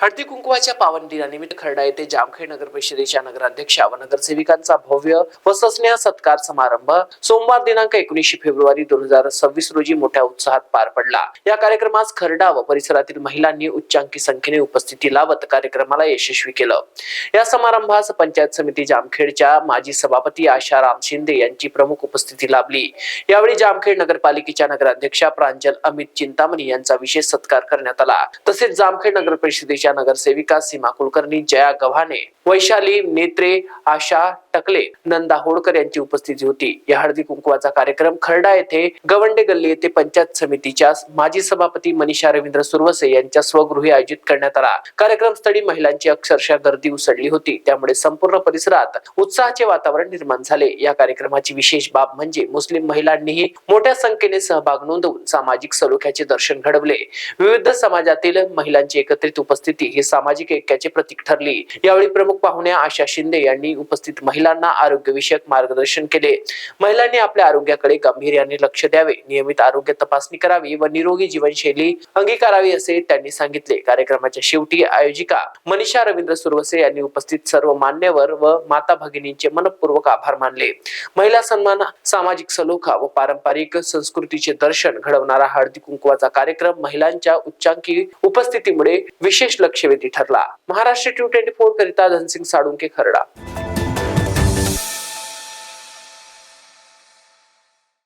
हळदी कुंकवाच्या पावनदिनानिमित्त खर्डा येथे जामखेड नगर परिषदेच्या नगराध्यक्षा व नगरसेविकांचा भव्य व सस्नेह सत्कार समारंभ सोमवार दिनांक एकोणीसशे फेब्रुवारी दोन हजार सव्वीस रोजी मोठ्या उत्साहात पार पडला. या कार्यक्रमास खर्डा व परिसरातील महिलांनी उच्चांकी संख्येने उपस्थिती लावत कार्यक्रमाला यशस्वी केलं. या समारंभास पंचायत समिती जामखेडच्या माजी सभापती आशा राम शिंदे यांची प्रमुख उपस्थिती लाभली. यावेळी जामखेड नगरपालिकेच्या नगराध्यक्षा प्रांजल अमित चिंतामणी यांचा विशेष सत्कार करण्यात आला. तसेच जामखेड नगर परिषदेच्या नगरसेविका सीमा कुलकर्णी जया गव्हाणे वैशाली नेत्रे आशा टकले नंदा होडकर यांची उपस्थिती होती. या हळदी कुंकवाचा कार्यक्रम खर्डा येथे गवंडे गल्ली येथे पंचायत समितीच्या माजी सभापती मनीषा रवींद्र सुरवसे यांच्या स्वगृही आयोजित करण्यात आला. कार्यक्रम स्थळी महिलांची अक्षरशः गर्दी उसळली होती. त्यामुळे संपूर्ण परिसरात उत्साहाचे वातावरण निर्माण झाले. या कार्यक्रमाची विशेष बाब म्हणजे मुस्लिम महिलांनीही मोठ्या संख्येने सहभाग नोंदवून सामाजिक सलोख्याचे दर्शन घडवले. विविध समाजातील महिलांची एकत्रित उपस्थिती ही सामाजिक ऐक्याचे प्रतीक ठरली. यावेळी प्रमुख प्रमुख पाहुण्या आशा शिंदे यांनी उपस्थित महिलांना आरोग्यविषयक मार्गदर्शन केले. महिलांनी आपल्या आरोग्याकडे गांभीर्याने लक्ष द्यावे नियमित आरोग्य तपासणी करावी व निरोगी जीवनशैली अंगीकारावी असे त्यांनी सांगितले. कार्यक्रमाच्या शेवटी आयोजिका मनीषा रवींद्र सुरवसे यांनी उपस्थित सर्व मान्यवर व माता भगिनींचे मनपूर्वक आभार मानले. महिला सन्मान सामाजिक सलोखा व पारंपरिक संस्कृतीचे दर्शन घडवणारा हळदी कुंकवाचा कार्यक्रम महिलांच्या उच्चांकी उपस्थितीमुळे विशेष लक्षवेधी ठरला. महाराष्ट्र टू ट्वेंटी फोर करिता सिंग साळुंके खरडा.